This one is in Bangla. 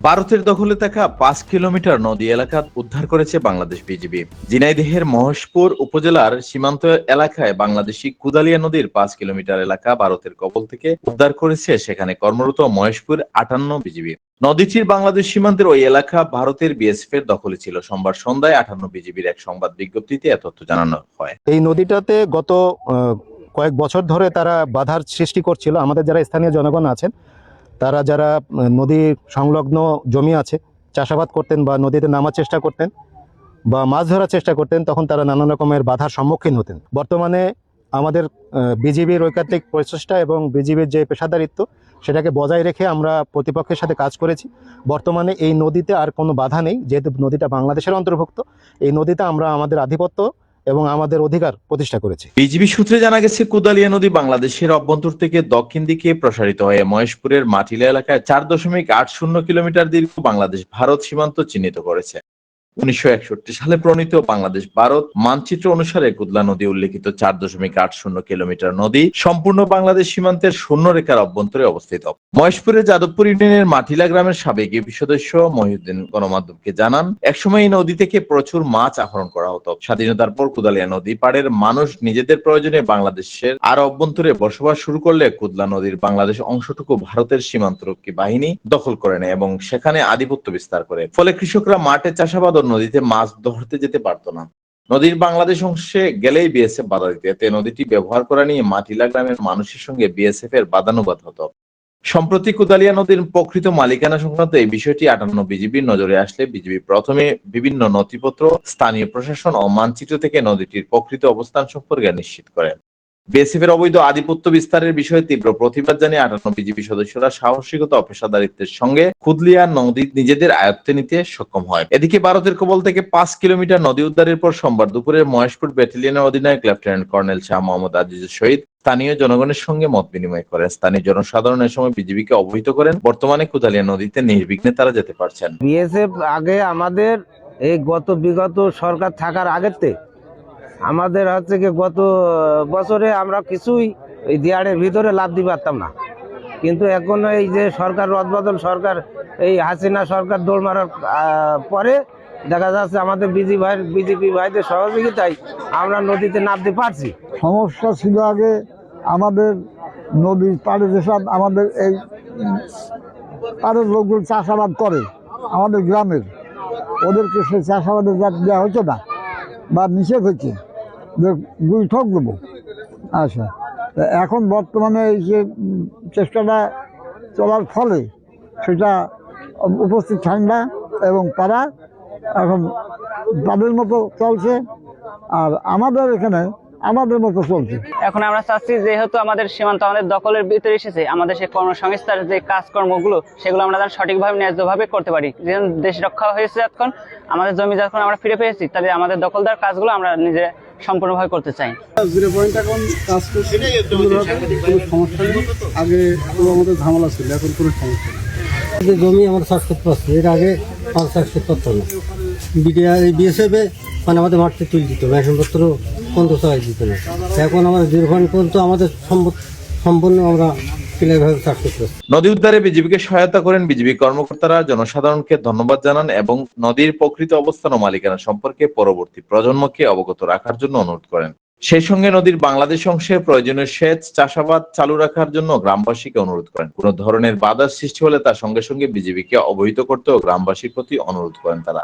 ভারতের দখলে থাকা পাঁচ কিলোমিটার নদী এলাকা উদ্ধার করেছে বাংলাদেশ বিজিবি। ঝিনাইদহের মহেশপুর উপজেলার সীমান্ত এলাকায় বাংলাদেশি কুদালিয়া নদীর পাঁচ কিলোমিটার এলাকা ভারতের কবল থেকে উদ্ধার করেছে। সেখানে কর্মরত মহেশপুর আটান্ন বিজিবি। নদীটির বাংলাদেশ সীমান্তের ওই এলাকা ভারতের বিএসএফ এর দখলে ছিল। সোমবার সন্ধ্যায় আটান্ন বিজিবির এক সংবাদ বিজ্ঞপ্তিতে এ তথ্য জানানো হয়। এই নদীটাতে গত কয়েক বছর ধরে তারা বাধার সৃষ্টি করছিল। আমাদের যারা স্থানীয় জনগণ আছেন তারা যারা নদী সংলগ্ন জমি আছে, চাষাবাদ করতেন বা নদীতে নামার চেষ্টা করতেন বা মাছ ধরার চেষ্টা করতেন, তখন তারা নানান রকমের বাধার সম্মুখীন হতেন। বর্তমানে আমাদের বিজিবির ঐকান্তিক প্রচেষ্টা এবং বিজিবির যে পেশাদারিত্ব, সেটাকে বজায় রেখে আমরা প্রতিপক্ষের সাথে কাজ করেছি। বর্তমানে এই নদীতে আর কোনো বাধা নেই, যেহেতু নদীটা বাংলাদেশের অন্তর্ভুক্ত, এই নদীতে আমরা আমাদের আধিপত্য এবং আমাদের অধিকার প্রতিষ্ঠা করেছে। বিজিবি সূত্রে জানা গেছে, কুদালিয়া নদী বাংলাদেশের অভ্যন্তর থেকে দক্ষিণ দিকে প্রসারিত হয়ে মহেশপুরের মাটিলা এলাকায় চার দশমিক আট শূন্য কিলোমিটার দীর্ঘ বাংলাদেশ ভারত সীমান্ত চিহ্নিত করেছে। উনিশশো একষট্টি সালে প্রণীত বাংলাদেশ ভারত মানচিত্র অনুসারে কুদলা নদী উল্লেখিত চার দশমিক আট শূন্য কিলোমিটার নদী সম্পূর্ণ বাংলাদেশ সীমান্তের শূন্য রেখার অভ্যন্তরে অবস্থিত। মহেশপুরের যাদবপুর ইউনিয়নের মাটিলা গ্রামের সাবেক ইউপি সদস্য মহিউদ্দিন গণমাধ্যমকে জানান, একসময় এই নদী থেকে প্রচুর মাছ আহরণ করা হতো। স্বাধীনতার পর কুদালিয়া নদী পাড়ের মানুষ নিজেদের প্রয়োজনে বাংলাদেশের আর অভ্যন্তরে বসবাস শুরু করলে কুদলা নদীর বাংলাদেশ অংশটুকু ভারতের সীমান্তরক্ষী বাহিনী দখল করে নেয় এবং সেখানে আধিপত্য বিস্তার করে। ফলে কৃষকরা মাঠে চাষাবাদ নদীতে মাছ ধরতে যেতে পারতো না। নদীর বাংলাদেশ অংশে গেলেই বিএসএফ বাধা দিত। এতে নদীটি ব্যবহার করা নিয়ে মাটিলা গ্রামের মানুষের সঙ্গে বিএসএফ এর বাদানুবাদ হতো। সম্প্রতি কুদালিয়া নদীর প্রকৃত মালিকানা সংক্রান্ত এই বিষয়টি আটান্ন বিজিবির নজরে আসলে বিজিবি প্রথমে বিভিন্ন নথিপত্র, স্থানীয় প্রশাসন ও মানচিত্র থেকে নদীটির প্রকৃত অবস্থান সম্পর্কে নিশ্চিত করে। বিএসএফ এর অবৈধ আধিপত্য বিস্তারের বিষয়ে তীব্র প্রতিবাদ জানিয়ে আটান্ন বিজেপি সদস্যরা সাহসিকতা ও পেশাদারিত্বের সঙ্গে কুদলিয়া নদী নিজেদের আয়ত্তে নিতে সক্ষম হয়। এদিকে ভারতের কবল থেকে পাঁচ কিলোমিটার নদী উদ্ধারের পর সোমবার দুপুরে মহেশপুর ব্যাটালিয়নের অধিনায়ক লেফটেন্যান্ট কর্নেল শাহ মোহাম্মদ আজিজের সহিত স্থানীয় জনগণের সঙ্গে মত বিনিময় করেন স্থানীয় জনসাধারণের সময় বিজিবিকে অবহিত করেন। বর্তমানে কুদালিয়া নদীতে নির্বিঘ্নে তারা যেতে পারছেন। বিএসএফ আগে আমাদের এই গত বিগত সরকার থাকার আগেতে আমাদের হচ্ছে কি গত বছরে আমরা কিছুই এই দিয়াড়ের ভিতরে লাভ দিতে পারতাম না। কিন্তু এখন এই যে সরকার, রদবদল সরকার, এই হাসিনা সরকার দৌড় মারার পরে দেখা যাচ্ছে আমাদের বিজি ভাই, বিজেপি ভাইদের সহযোগিতায় আমরা নদীতে নামতে পারছি। সমস্যা ছিল আগে আমাদের নদীর পাড়ে যেসব আমাদের এই পাড়ের লোকগুলো চাষাবাদ করে, আমাদের গ্রামের। ওদেরকে সেই চাষাবাদের দেওয়া হচ্ছে না, বা নিষেধ হচ্ছে আচ্ছা। এখন বর্তমানে এই যে চেষ্টাটা চলার ফলে সেটা উপস্থিত ঠান্ডা এবং পাড়া এখন তাদের মতো চলছে আর আমাদের এখানে আমাদের মতো চলছে। এখন আমরা চাচ্ছি যেহেতু আমাদের সীমান্ত আমাদের দখলের ভিতরে এসেছে, আমাদের সেই কর্মসংস্থার যে কাজকর্মগুলো, সেগুলো আমরা যেন সঠিকভাবে, ন্যায্যভাবে করতে পারি। যেহেতু দেশ রক্ষা হয়েছে এখন আমাদের জমি যখন আমরা ফিরে পেয়েছি, তাহলে আমাদের দখলদার কাজগুলো আমরা নিজে সম্পূর্ণভাবে করতে চাই। জিরো পয়েন্ট এখন কাজ করছে কোনো সমস্যা নেই। আগে আমাদের ঝামেলা ছিল এখন কোনো সমস্যা নেই। যে জমি আমরা চাষ করতে পারছি এর আগে পাঁচ চাষ করতে পারতাম না। বিডিআর এই বিএসএফে মানে আমাদের মাঠে তুলে দিত মেশিনপত্র পনেরো টাকায় দিত না। এখন আমাদের পয়েন্ট পর্যন্ত আমাদের সম্প- সম্পূর্ণ আমরা নদী উদ্ধারে বিজিবিকে সহায়তা করেন বিজিবি কর্মকর্তারা, জনসাধারণকে ধন্যবাদ জানান এবং নদীর প্রকৃত অবস্থান ও মালিকানা সম্পর্কে পরবর্তী প্রজন্মকে অবগত রাখার জন্য অনুরোধ করেন। সেই সঙ্গে নদীর বাংলাদেশ অংশে প্রয়োজনীয় সেচ, চাষাবাদ চালু রাখার জন্য গ্রামবাসীকে অনুরোধ করেন। কোন ধরনের বাধার সৃষ্টি হলে তার সঙ্গে সঙ্গে বিজিবিকে অবহিত করতেও গ্রামবাসীর প্রতি অনুরোধ করেন তারা।